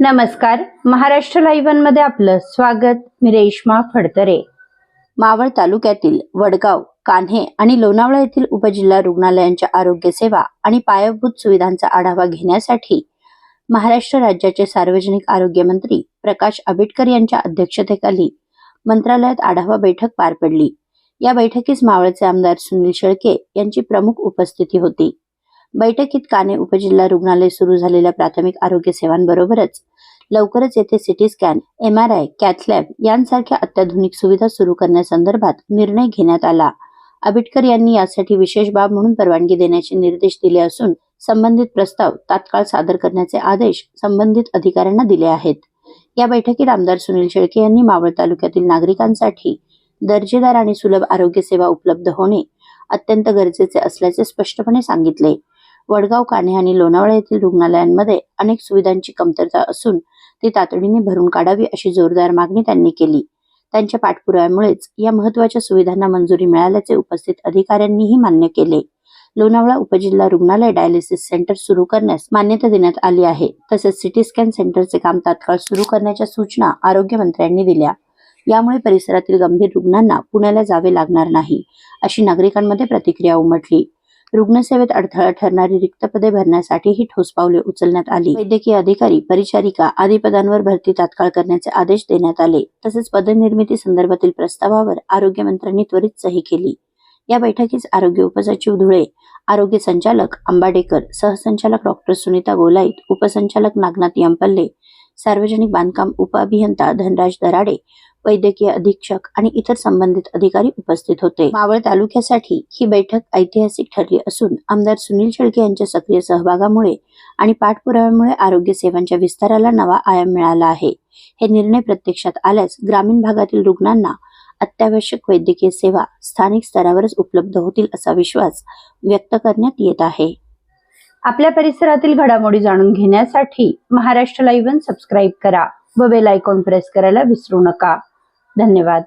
नमस्कार. महाराष्ट्र लाईव्हमध्ये आपलं स्वागत. मी रेश्मा फडतरे. मावळ तालुक्यातील वडगाव कान्हे आणि लोणावळा येथील उपजिल्हा रुग्णालयांच्या आरोग्य सेवा आणि पायाभूत सुविधांचा आढावा घेण्यासाठी महाराष्ट्र राज्याचे सार्वजनिक आरोग्य मंत्री प्रकाश आंबेडकर यांच्या अध्यक्षतेखाली मंत्रालयात आढावा बैठक पार पडली. या बैठकीस मावळचे आमदार सुनील शेळके यांची प्रमुख उपस्थिती होती. बैठकीत काने उपजिल्हा रुग्णालय सुरू झालेल्या प्राथमिक आरोग्य सेवांबरोबरच लवकरच येथे CT scan M R I cath lab यांसारख्या अत्याधुनिक सुविधा सुरू करण्यासंदर्भात निर्णय घेण्यात आला. आबिटकर यांनी यासाठी विशेष बाब म्हणून परवानगी देण्याचे निर्देश दिले असून संबंधित प्रस्ताव तात्काळ सादर करण्याचे आदेश संबंधित अधिकाऱ्यांना दिले आहेत. या बैठकीत आमदार सुनील शेळके यांनी मावळ तालुक्यातील नागरिकांसाठी दर्जेदार आणि सुलभ आरोग्य सेवा उपलब्ध होणे अत्यंत गरजेचे असल्याचे स्पष्टपणे सांगितले. वडगाव कान्हे आणि लोणावळा येथील रुग्णालयांमध्ये अनेक सुविधांची कमतरता असून ती तातडीने भरून काढावी अशी जोरदार मागणी त्यांनी केली. त्यांच्या पाठपुराव्यामुळेच या महत्त्वाच्या सुविधांना मंजुरी मिळाल्याचे उपस्थित अधिकाऱ्यांनीही मान्य केले. लोणावळा उपजिल्हा रुग्णालय डायलिसिस सेंटर सुरू करण्यास मान्यता देण्यात आली आहे. तसेच सिटी स्कॅन सेंटरचे काम तात्काळ सुरू करण्याच्या सूचना आरोग्यमंत्र्यांनी दिल्या. यामुळे परिसरातील गंभीर रुग्णांना पुण्याला जावे लागणार नाही अशी नागरिकांमध्ये प्रतिक्रिया उमटली. रुग्णसेवेत अडथळा ठरणारी रिक्त पदे भरण्यासाठीही ठोस पावले उचलण्यात आली. वैद्यकीय अधिकारी परिचारिका आदी पदांवर भरती तात्काळ करण्याचे आदेश देण्यात आले. तसेच पदनिर्मिती संदर्भातील प्रस्तावावर आरोग्यमंत्र्यांनी त्वरित सही केली. या बैठकीस आरोग्य उपसचिव धुळे आरोग्य संचालक अंबाडेकर सहसंचालक डॉक्टर सुनीता गोलाईत उपसंचालक नागनाथ यंपल्ले सार्वजनिक बांधकाम उपअभियंता धनराज दराडे वैद्यकीय अधीक्षक आणि इतर संबंधित अधिकारी उपस्थित होते. मावळ तालुक्यासाठी ही बैठक ऐतिहासिक ठरली असून आमदार सुनील शेळके यांच्या सक्रिय सहभागामुळे आणि पाठपुराव्यामुळे आरोग्य सेवांच्या विस्ताराला नवा आयाम मिळाला आहे. हे निर्णय प्रत्यक्षात आल्यास ग्रामीण भागातील रुग्णांना अत्यावश्यक वैद्यकीय सेवा स्थानिक स्तरावरच उपलब्ध होतील असा विश्वास व्यक्त करण्यात येत आहे. आपल्या परिसरातील घडामोडी जाणून घेण्यासाठी महाराष्ट्र लाईव्ह सबस्क्राईब करा व बेल आयकॉन प्रेस करायला विसरू नका. धन्यवाद.